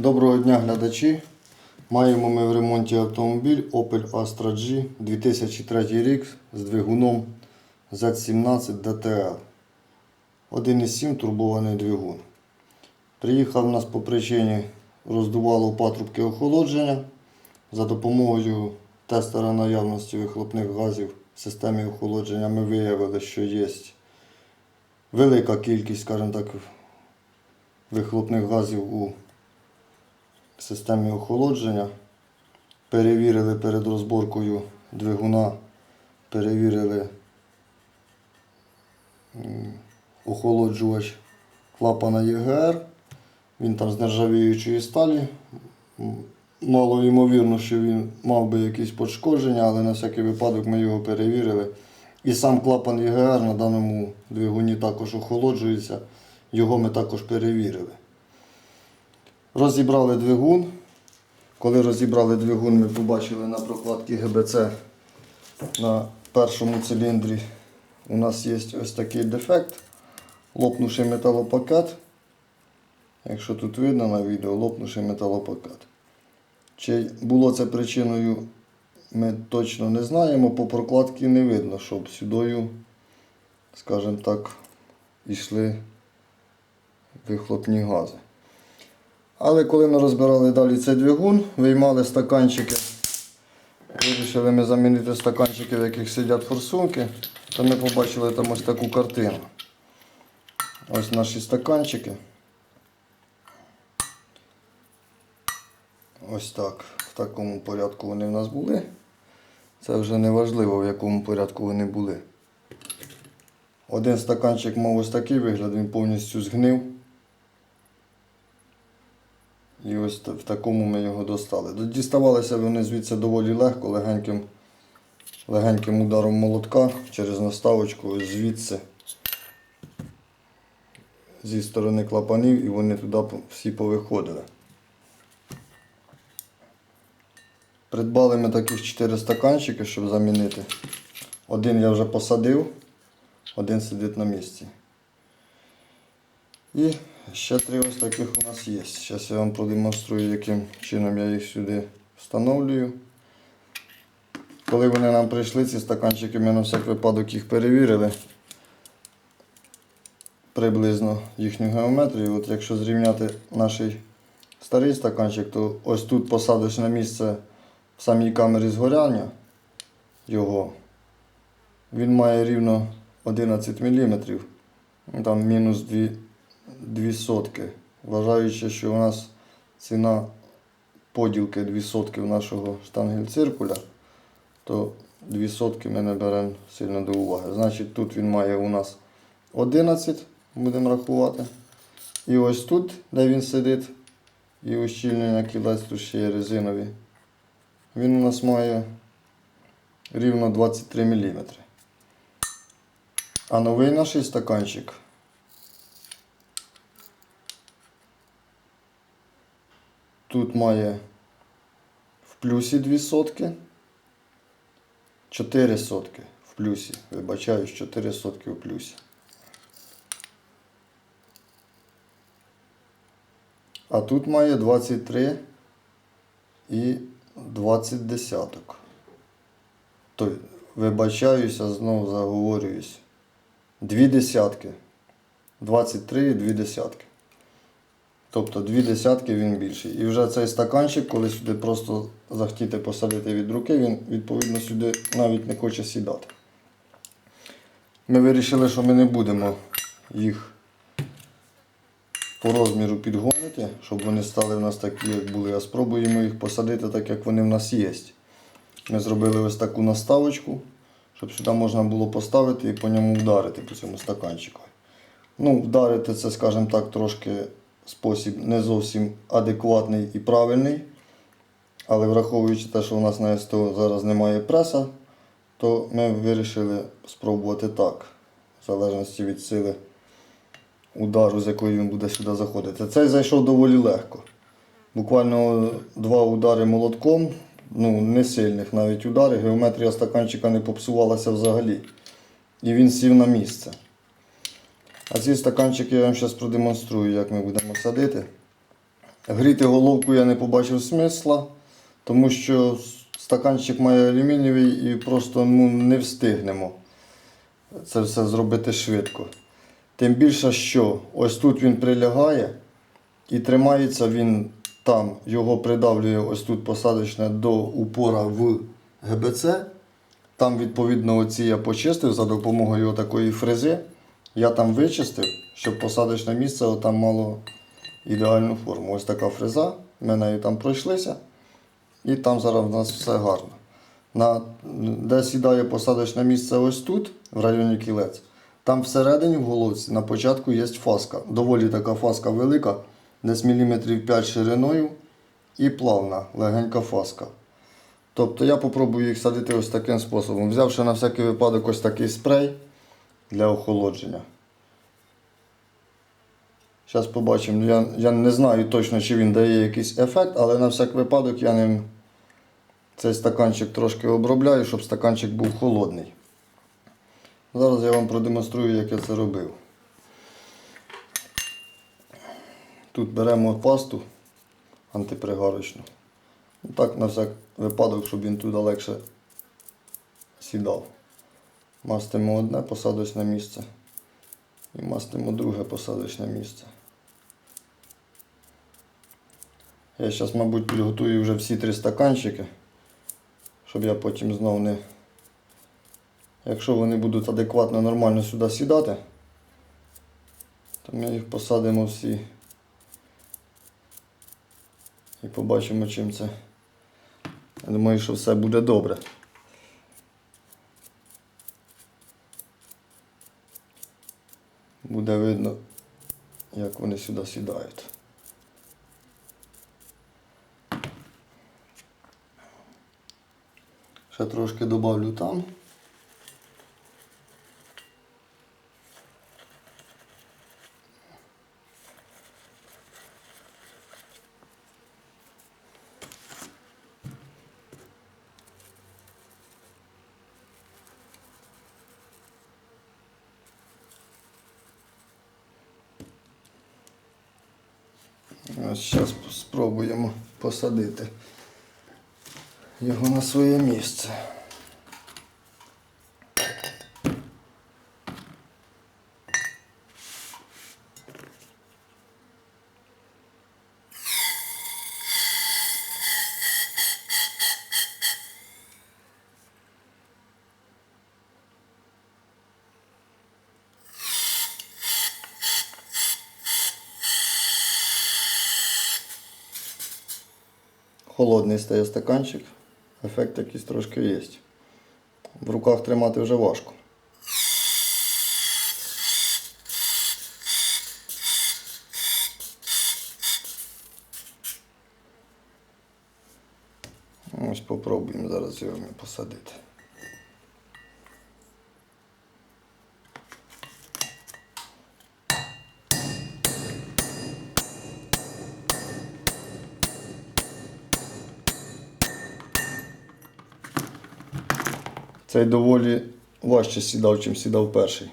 Доброго дня, глядачі. Маємо ми в ремонті автомобіль Opel Astra G 2003 рік з двигуном Z17 DTL. 1,7 турбований двигун. Приїхав у нас по причині роздувало патрубки охолодження. За допомогою тестера наявності вихлопних газів в системі охолодження ми виявили, що є велика кількість, скажімо так, вихлопних газів у системі охолодження. Перевірили перед розборкою двигуна, перевірили охолоджувач клапана ЄГР. Він там з нержавіючої сталі. Мало ймовірно, що він мав би якісь пошкодження, але на всякий випадок ми його перевірили. І сам клапан ЄГР на даному двигуні також охолоджується. Його ми також перевірили. Розібрали двигун. Коли розібрали двигун, ми побачили на прокладці ГБЦ на першому циліндрі у нас є ось такий дефект. Лопнувший металопакет. Якщо тут видно на відео, лопнувший металопакет. Чи було це причиною, ми точно не знаємо. По прокладці не видно, щоб сюдою, скажімо так, йшли вихлопні гази. Але коли ми розбирали далі цей двигун, виймали стаканчики. Вирішили ми замінити стаканчики, в яких сидять форсунки, то ми побачили там ось таку картину. Ось наші стаканчики. Ось так. В такому порядку вони в нас були. Це вже не важливо, в якому порядку вони були. Один стаканчик мав ось такий вигляд, він повністю згнив. І ось в такому ми його достали. Діставалися вони звідси доволі легко, легеньким, легеньким ударом молотка через наставочку, ось звідси. Зі сторони клапанів і вони туди всі повиходили. Придбали ми таких 4 стаканчики, щоб замінити. Один я вже посадив, один сидить на місці. І ще три ось таких у нас є. Зараз я вам продемонструю, яким чином я їх сюди встановлюю. Коли вони нам прийшли, ці стаканчики, ми на всяк випадок їх перевірили. Приблизно їхню геометрію. От якщо зрівняти наш старий стаканчик, то ось тут посадочне місце в самій камері згоряння його. Він має рівно 11 мм. Там мінус 2 2 сотки. Вважаючи, що у нас ціна поділки 2 сотки в нашого штангель-циркуля, то 2 сотки ми не беремо сильно до уваги. Значить, тут він має у нас 11, будемо рахувати. І ось тут, де він сидить, і ущільнення кілець тут ще є резинові. Він у нас має рівно 23 мм. А новий наш стаканчик Тут має в плюсі 2 сотки. 4 сотки в плюсі. Вибачаюсь, 4 сотки в плюсі. А тут має 23 і 20 десяток. То, вибачаюся, знову заговорююсь. Дві десятки. 23 і 2 десятки. Тобто дві десятки він більший. І вже цей стаканчик, коли сюди просто захотіти посадити від руки, він відповідно сюди навіть не хоче сідати. Ми вирішили, що ми не будемо їх по розміру підгонити, щоб вони стали в нас такі, як були, а спробуємо їх посадити так, як вони в нас є. Ми зробили ось таку наставочку, щоб сюди можна було поставити і по ньому вдарити по цьому стаканчику. Ну, вдарити це, скажімо так, трошки спосіб не зовсім адекватний і правильний. Але враховуючи те, що у нас на СТО зараз немає преса, то ми вирішили спробувати так, в залежності від сили удару, з якої він буде сюди заходити. Цей зайшов доволі легко. Буквально два удари молотком, ну не сильних навіть удари, геометрія стаканчика не попсувалася взагалі. І він сів на місце. А ці стаканчики я вам зараз продемонструю, як ми будемо садити. Гріти головку я не побачив смисла, тому що стаканчик має алюмінієвий і просто ну, не встигнемо це все зробити швидко. Тим більше, що ось тут він прилягає і тримається він там, його придавлює ось тут посадочне до упора в ГБЦ. Там, відповідно, оці я почистив за допомогою такої фрези. Я там вичистив, щоб посадочне місце там мало ідеальну форму. Ось така фреза. Ми нею там пройшлися. І там зараз в нас все гарно. На, де сідає посадочне місце ось тут, в районі кілець, там всередині в головці на початку є фаска. Доволі така фаска велика, десь міліметрів 5 шириною і плавна, легенька фаска. Тобто я попробую їх садити ось таким способом. Взявши на всякий випадок ось такий спрей для охолодження. Зараз побачимо. Я, я не знаю точно, чи він дає якийсь ефект, але на всяк випадок я ним цей стаканчик трошки обробляю, щоб стаканчик був холодний. Зараз я вам продемонструю, як я це робив. Тут беремо пасту антипригарочну. Ну, Так, на всяк випадок, щоб він туди легше сідав. Мастимо одне посадочне місце і мастимо друге посадочне місце. Я зараз, мабуть, підготую вже всі три стаканчики, щоб я потім знов не. Якщо вони будуть адекватно нормально сюди сідати, то ми їх посадимо всі і побачимо, чим це. Я думаю, що все буде добре. Буде видно, як вони сюди сідають. Ще трошки добавлю там. Ось зараз спробуємо посадити його на своє місце. Холодний стає стаканчик, ефект якийсь трошки є. В руках тримати вже важко. Ось попробуємо зараз його посадити. Цей доволі важче сідав, чим сідав перший.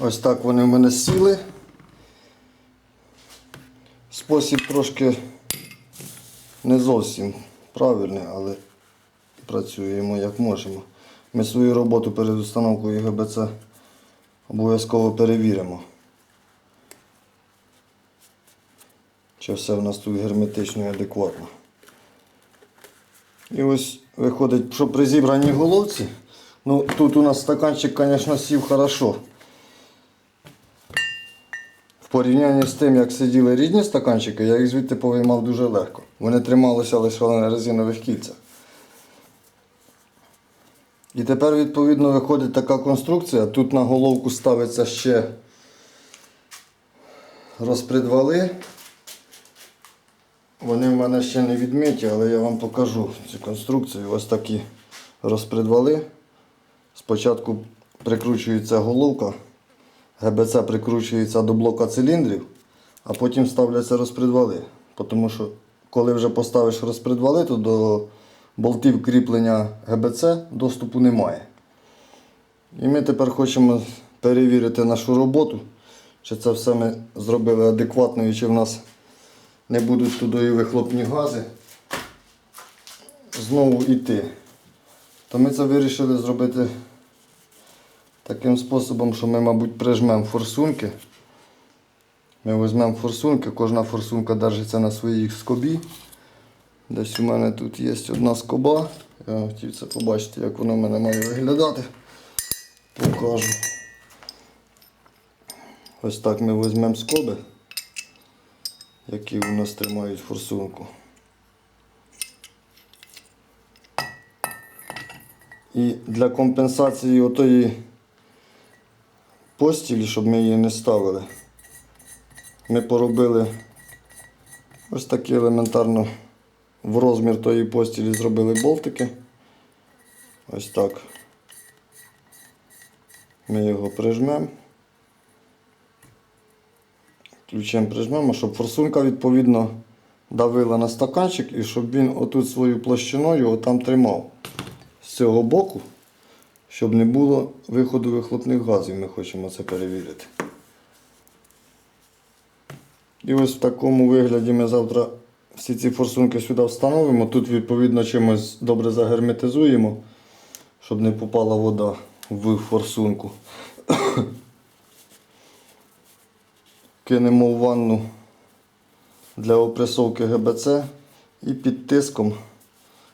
Ось так вони в мене сіли. Спосіб трошки не зовсім правильний, але працюємо як можемо. Ми свою роботу перед установкою ГБЦ обов'язково перевіримо. чи все в нас тут герметично і адекватно. І ось виходить, що при зібраній головці, ну тут у нас стаканчик, звісно, сів хорошо. Порівнянні з тим, як сиділи рідні стаканчики, я їх звідти повиймав дуже легко. Вони трималися лише на резинових кільцях. І тепер, відповідно, виходить така конструкція. Тут на головку ставиться ще розпредвали. Вони в мене ще не відмиті, але я вам покажу цю конструкцію. Ось такі розпредвали. Спочатку прикручується головка, ГБЦ прикручується до блока циліндрів, а потім ставляться розпредвали. Тому що коли вже поставиш розпредвали, то до болтів кріплення ГБЦ доступу немає. І ми тепер хочемо перевірити нашу роботу, чи це все ми зробили адекватно і чи в нас не будуть туди і вихлопні гази знову йти. То ми це вирішили зробити таким способом, що ми, мабуть, прижмемо форсунки. Ми візьмемо форсунки, кожна форсунка держиться на своїй скобі. Десь у мене тут є одна скоба. Я хотів це побачити, як воно в мене має виглядати. Покажу. Ось так ми візьмемо скоби, які у нас тримають форсунку. І для компенсації отої постілі, щоб ми її не ставили, ми поробили ось такі елементарно в розмір тої постілі зробили болтики. Ось так. Ми його прижмемо. Ключем прижмемо, щоб форсунка відповідно давила на стаканчик і щоб він отут свою площиною отам тримав з цього боку, щоб не було виходу вихлопних газів. Ми хочемо це перевірити. І ось в такому вигляді ми завтра всі ці форсунки сюди встановимо. Тут відповідно чимось добре загерметизуємо, щоб не попала вода в форсунку. Кинемо в ванну для опресовки ГБЦ і під тиском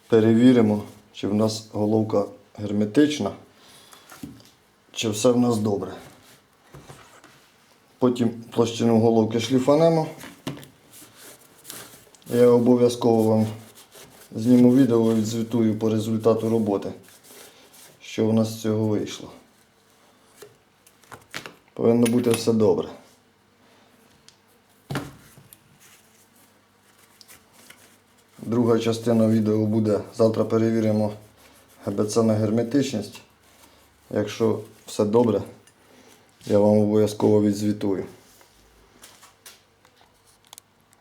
перевіримо, чи в нас головка герметична, чи все в нас добре. Потім площину головки шліфанемо. Я обов'язково вам зніму відео і відзвітую по результату роботи, що у нас з цього вийшло. Повинно бути все добре. Друга частина відео буде. Завтра перевіримо ГБЦ на герметичність. Якщо все добре, я вам обов'язково відзвітую.